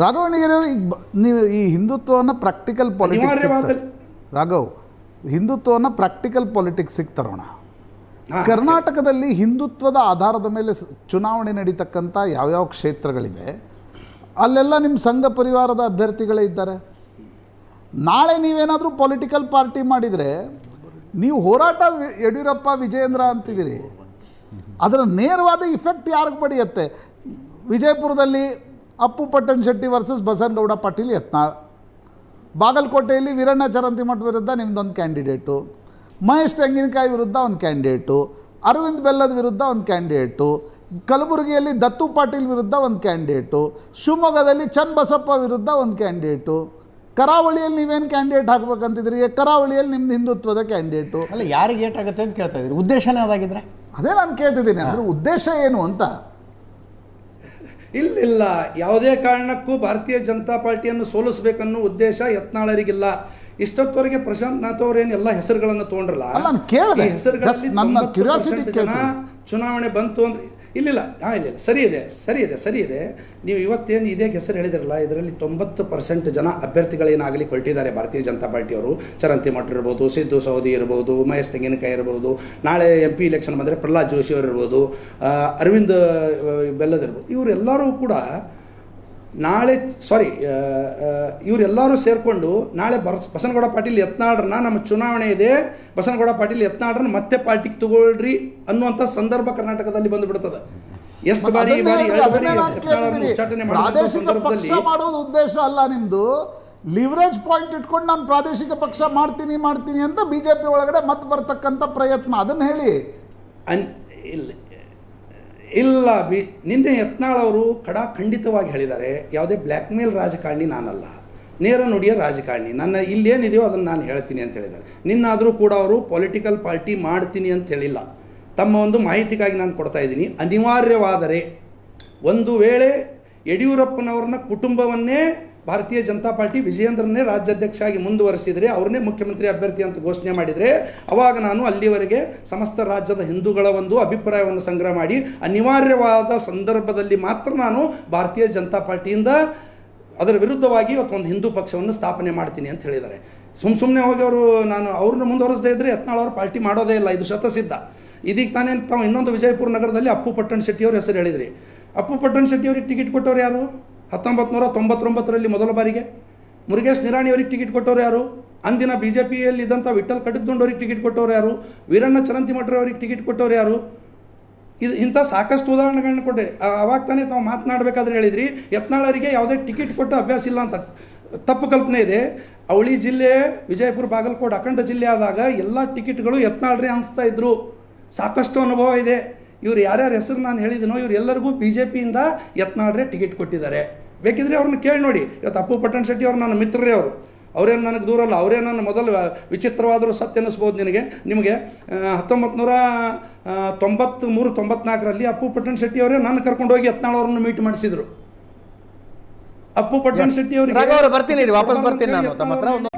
ರಾಘವಣಿಗೆ ಈಗ ನೀವು ಈ ಹಿಂದುತ್ವವನ್ನು ಪ್ರಾಕ್ಟಿಕಲ್ ಪಾಲಿಟಿಕ್ಸ್ ರಾಘವ್ ಹಿಂದುತ್ವವನ್ನು ಪ್ರಾಕ್ಟಿಕಲ್ ಪಾಲಿಟಿಕ್ಸಿಗೆ ತರೋಣ ಕರ್ನಾಟಕದಲ್ಲಿ ಹಿಂದುತ್ವದ ಆಧಾರದ ಮೇಲೆ ಚುನಾವಣೆ ನಡೀತಕ್ಕಂಥ ಯಾವ್ಯಾವ ಕ್ಷೇತ್ರಗಳಿವೆ ಅಲ್ಲೆಲ್ಲ ನಿಮ್ಮ ಸಂಘ ಪರಿವಾರದ ಅಭ್ಯರ್ಥಿಗಳೇ ಇದ್ದಾರೆ. ನಾಳೆ ನೀವೇನಾದರೂ ಪೊಲಿಟಿಕಲ್ ಪಾರ್ಟಿ ಮಾಡಿದರೆ ನೀವು ಹೋರಾಟ ಯಡಿಯೂರಪ್ಪ ವಿಜಯೇಂದ್ರ ಅಂತಿದ್ದೀರಿ. ಅದರ ನೇರವಾದ ಇಫೆಕ್ಟ್ ಯಾರಿಗೆ ಪಡೆಯುತ್ತೆ? ವಿಜಯಪುರದಲ್ಲಿ ಅಪ್ಪು ಪಟ್ಟಣ್ ಶೆಟ್ಟಿ ವರ್ಸಸ್ ಬಸನಗೌಡ ಪಾಟೀಲ್ ಯತ್ನಾಳ್. ಬಾಗಲಕೋಟೆಯಲ್ಲಿ ವೀರಣ್ಣ ಚರಂತಿಮಠ್ ವಿರುದ್ಧ ನಿಮ್ಮದೊಂದು ಕ್ಯಾಂಡಿಡೇಟು ಮಹೇಶ್ ತೆಂಗಿನಕಾಯಿ ವಿರುದ್ಧ ಒಂದು ಕ್ಯಾಂಡಿಡೇಟು ಅರವಿಂದ್ ಬೆಲ್ಲದ ವಿರುದ್ಧ ಒಂದು ಕ್ಯಾಂಡಿಡೇಟು ಕಲಬುರಗಿಯಲ್ಲಿ ದತ್ತು ಪಾಟೀಲ್ ವಿರುದ್ಧ ಒಂದು ಕ್ಯಾಂಡಿಡೇಟು ಶಿವಮೊಗ್ಗದಲ್ಲಿ ಚನ್ ಬಸಪ್ಪ ವಿರುದ್ಧ ಒಂದು ಕ್ಯಾಂಡಿಡೇಟು ಕರಾವಳಿಯಲ್ಲಿ ನೀವೇನು ಕ್ಯಾಂಡಿಡೇಟ್ ಹಾಕ್ಬೇಕಂತಿದ್ರಿ ಕರಾವಳಿಯಲ್ಲಿ ನಿಮ್ದು ಹಿಂದುತ್ವದ ಕ್ಯಾಂಡಿಡೇಟು ಅಲ್ಲ ಯಾರಿಗೆ ಏಟಾಗುತ್ತೆ ಅಂತ ಕೇಳ್ತಾ ಇದ್ದೀರಿ? ಉದ್ದೇಶನೇ ಅದಾಗಿದ್ರೆ? ಅದೇ ನಾನು ಕೇಳ್ತಿದ್ದೀನಿ. ಅಂದ್ರೆ ಉದ್ದೇಶ ಏನು ಅಂತ? ಇಲ್ಲ ಇಲ್ಲ ಯಾವುದೇ ಕಾರಣಕ್ಕೂ ಭಾರತೀಯ ಜನತಾ ಪಾರ್ಟಿಯನ್ನು ಸೋಲಿಸಬೇಕನ್ನೋ ಉದ್ದೇಶ ಯತ್ನಾಳರಿಗಿಲ್ಲ. ಇಷ್ಟೊತ್ತವರೆಗೆ ಪ್ರಶಾಂತ್ ನಾಥ್ ಅವರೇನು ಎಲ್ಲ ಹೆಸರುಗಳನ್ನು ತೊಗೊಂಡ್ರಲ್ಲ? ಅಲ್ಲ, ನಾನು ಕೇಳ್ದೆ. ಈ ಹೆಸರುಗಳಲ್ಲಿ ನನ್ನ 90% ಜನ ಚುನಾವಣೆ ಬಂತು ಅಂದ್ರೆ ಇಲ್ಲಿಲ್ಲ. ಹಾಂ ಇಲ್ಲ ಇಲ್ಲ ಸರಿ ಇದೆ ಸರಿ ಇದೆ ಸರಿ ಇದೆ. ನೀವು ಇವತ್ತೇನು ಇದೇ ಹೆಸರು ಹೇಳಿದ್ರಲ್ಲ, ಇದರಲ್ಲಿ ತೊಂಬತ್ತು ಪರ್ಸೆಂಟ್ ಜನ ಅಭ್ಯರ್ಥಿಗಳೇನಾಗಲಿ ಕೊಟ್ಟಿದ್ದಾರೆ ಭಾರತೀಯ ಜನತಾ ಪಾರ್ಟಿಯವರು. ಚರಂತಿ ಮಠ ಇರ್ಬೋದು, ಸಿದ್ದು ಸೌದಿ ಇರ್ಬೋದು, ಮಹೇಶ್ ತೆಂಗಿನಕಾಯಿ ಇರ್ಬೋದು, ನಾಳೆ ಎಂ ಪಿ ಇಲೆಕ್ಷನ್ ಬಂದರೆ ಪ್ರಹ್ಲಾದ್ ಜೋಶಿ ಅವರು ಇರ್ಬೋದು ಅರವಿಂದ್ ಬೆಲ್ಲದಿರ್ಬೋದು ಇವರೆಲ್ಲರೂ ಕೂಡ ನಾಳೆ ಸಾರಿ ಇವರೆಲ್ಲರೂ ಸೇರಿಕೊಂಡು ನಾಳೆ ಬರ್ ಬಸನಗೌಡ ಪಾಟೀಲ್ ಯತ್ನಾಳ್ರನ್ನ ನಮ್ಮ ಚುನಾವಣೆ ಇದೆ ಬಸನಗೌಡ ಪಾಟೀಲ್ ಯತ್ನಾಳ್ರನ್ನ ಮತ್ತೆ ಪಾರ್ಟಿಗೆ ತಗೊಳ್ರಿ ಅನ್ನುವಂಥ ಸಂದರ್ಭ ಕರ್ನಾಟಕದಲ್ಲಿ ಬಂದುಬಿಡ್ತದೆ. ಎಷ್ಟು ಬಾರಿ ಈ ಬಾರಿ ಉಚ್ಚಾಟನೆ ಸಂದರ್ಭದಲ್ಲಿ? ಮಾಡೋದು ಉದ್ದೇಶ ಅಲ್ಲ ನಿಮ್ದು. ಲಿವರೇಜ್ ಪಾಯಿಂಟ್ ಇಟ್ಕೊಂಡು ನಾನು ಪ್ರಾದೇಶಿಕ ಪಕ್ಷ ಮಾಡ್ತೀನಿ ಮಾಡ್ತೀನಿ ಅಂತ ಬಿಜೆಪಿ ಒಳಗಡೆ ಮತ್ತೆ ಬರ್ತಕ್ಕಂಥ ಪ್ರಯತ್ನ. ಅದನ್ನ ಹೇಳಿ. ಅನ್ ಇಲ್ಲ. ಇಲ್ಲ, ಬಿ, ನಿನ್ನೆ ಯತ್ನಾಳ್ ಅವರು ಖಡಾಖಂಡಿತವಾಗಿ ಹೇಳಿದ್ದಾರೆ, ಯಾವುದೇ ಬ್ಲ್ಯಾಕ್ ಮೇಲ್ ರಾಜಕಾರಣಿ ನಾನಲ್ಲ. ನೇರ ನುಡಿಯ ರಾಜಕಾರಣಿ. ನನ್ನ ಇಲ್ಲೇನಿದೆಯೋ ಅದನ್ನು ನಾನು ಹೇಳ್ತೀನಿ ಅಂತ ಹೇಳಿದ್ದಾರೆ. ನಿನ್ನಾದರೂ ಕೂಡ ಅವರು ಪೊಲಿಟಿಕಲ್ ಪಾರ್ಟಿ ಮಾಡ್ತೀನಿ ಅಂತ ಹೇಳಿಲ್ಲ. ತಮ್ಮ ಒಂದು ಮಾಹಿತಿಗಾಗಿ ನಾನು ಕೊಡ್ತಾ ಇದ್ದೀನಿ. ಅನಿವಾರ್ಯವಾದರೆ ಒಂದು ವೇಳೆ ಯಡಿಯೂರಪ್ಪನವ್ರನ್ನ ಕುಟುಂಬವನ್ನೇ ಭಾರತೀಯ ಜನತಾ ಪಾರ್ಟಿ ವಿಜಯೇಂದ್ರನ್ನೇ ರಾಜ್ಯಾಧ್ಯಕ್ಷ ಆಗಿ ಮುಂದುವರಿಸಿದರೆ ಅವ್ರನ್ನೇ ಮುಖ್ಯಮಂತ್ರಿ ಅಭ್ಯರ್ಥಿ ಅಂತ ಘೋಷಣೆ ಮಾಡಿದರೆ ಅವಾಗ ನಾನು ಅಲ್ಲಿವರೆಗೆ ಸಮಸ್ತ ರಾಜ್ಯದ ಹಿಂದೂಗಳ ಒಂದು ಅಭಿಪ್ರಾಯವನ್ನು ಸಂಗ್ರಹ ಮಾಡಿ ಅನಿವಾರ್ಯವಾದ ಸಂದರ್ಭದಲ್ಲಿ ಮಾತ್ರ ನಾನು ಭಾರತೀಯ ಜನತಾ ಪಾರ್ಟಿಯಿಂದ ಅದರ ವಿರುದ್ಧವಾಗಿ ಇವತ್ತು ಒಂದು ಹಿಂದೂ ಪಕ್ಷವನ್ನು ಸ್ಥಾಪನೆ ಮಾಡ್ತೀನಿ ಅಂತ ಹೇಳಿದ್ದಾರೆ. ಸುಮ್ಮ ಸುಮ್ಮನೆ ಹೋಗಿ ಅವರು ನಾನು ಅವ್ರನ್ನ ಮುಂದುವರಿಸದೇ ಇದ್ದರೆ ಯತ್ನಾಳ್ ಅವರು ಪಾರ್ಟಿ ಮಾಡೋದೇ ಇಲ್ಲ, ಇದು ಶತಸಿದ್ಧ. ಇದೀಗ ತಾನೇ ತಾವು ಇನ್ನೊಂದು ವಿಜಯಪುರ ನಗರದಲ್ಲಿ ಅಪ್ಪು ಪಟ್ಟಣ ಶೆಟ್ಟಿಯವ್ರ ಹೆಸರು ಹೇಳಿದ್ರಿ. ಅಪ್ಪು ಪಟ್ಟಣ ಶೆಟ್ಟಿಯವ್ರಿಗೆ ಟಿಕೆಟ್ ಕೊಟ್ಟವ್ರು ಯಾರು? ಹತ್ತೊಂಬತ್ತು ನೂರ ತೊಂಬತ್ತೊಂಬತ್ತರಲ್ಲಿ ಮೊದಲ ಬಾರಿಗೆ ಮುರುಗೇಶ್ ನಿರಾಣಿ ಅವರಿಗೆ ಟಿಕೆಟ್ ಕೊಟ್ಟವ್ರು ಯಾರು? ಅಂದಿನ ಬಿ ಜೆ ಪಿಯಲ್ಲಿ ಇದ್ದಂಥ ವಿಠಲ್ ಕಡದ್ದುಂಡವ್ರಿಗೆ ಟಿಕೆಟ್ ಕೊಟ್ಟವ್ರು ಯಾರು? ವೀರಣ್ಣ ಚರಂತಿ ಅವ್ರಿಗೆ ಟಿಕೆಟ್ ಕೊಟ್ಟವ್ರು ಯಾರು? ಇದು ಇಂಥ ಸಾಕಷ್ಟು ಉದಾಹರಣೆಗಳನ್ನ ಕೊಟ್ಟೆ. ಅವಾಗ ತಾನೇ ತಾವು ಮಾತನಾಡಬೇಕಾದ್ರೆ ಹೇಳಿದ್ರಿ ಯತ್ನಾಳರಿಗೆ ಯಾವುದೇ ಟಿಕೆಟ್ ಕೊಟ್ಟು ಅಭ್ಯಾಸ ಇಲ್ಲ ಅಂತ. ತಪ್ಪು ಕಲ್ಪನೆ ಇದೆ. ಅವಳಿ ಜಿಲ್ಲೆ, ವಿಜಯಪುರ, ಬಾಗಲಕೋಟೆ ಅಖಂಡ ಜಿಲ್ಲೆ ಆದಾಗ ಎಲ್ಲ ಟಿಕೆಟ್ಗಳು ಯತ್ನಾಳ್ರಿ ಅನಿಸ್ತಾ ಇದ್ರು. ಸಾಕಷ್ಟು ಅನುಭವ ಇದೆ. ಇವ್ರು ಯಾರ್ಯಾರ ಹೆಸರು ನಾನು ಹೇಳಿದ್ದೀನೋ ಇವ್ರು ಎಲ್ಲರಿಗೂ ಬಿ ಜೆ ಪಿಯಿಂದ ಯತ್ನಾಳ್ರೆ ಟಿಕೆಟ್ ಕೊಟ್ಟಿದ್ದಾರೆ. ಬೇಕಿದ್ರೆ ಅವ್ರನ್ನ ಕೇಳಿ ನೋಡಿ. ಇವತ್ತು ಅಪ್ಪು ಪಟ್ಟಣ ಶೆಟ್ಟಿ ಅವ್ರು ನನ್ನ ಮಿತ್ರರೇ ಅವರು. ಅವರೇನು ನನಗೆ ದೂರ ಅಲ್ಲ ಅವರೇ ನನ್ನ ಮೊದಲು ವಿಚಿತ್ರವಾದರೂ ಸತ್ಯ ಅನ್ನಿಸ್ಬೋದು ನಿನಗೆ. ನಿಮಗೆ ಹತ್ತೊಂಬತ್ತು ನೂರ ತೊಂಬತ್ತ್ಮೂರು ತೊಂಬತ್ನಾಲ್ಕರಲ್ಲಿ ಅಪ್ಪು ಪಟ್ಟಣ ಶೆಟ್ಟಿ ಅವರೇ ನನ್ನ ಕರ್ಕೊಂಡು ಹೋಗಿ ಯತ್ನಾಳ್ ಅವ್ರನ್ನ ಮೀಟ್ ಮಾಡಿಸಿದರು. ಅಪ್ಪು ಪಟ್ಟಣ ಶೆಟ್ಟಿ ಅವರಿಗೆ ಬರ್ತೀನಿ ವಾಪಸ್ ಬರ್ತೀನಿ ನಾನು ತಮ್ಮ ಹತ್ರ.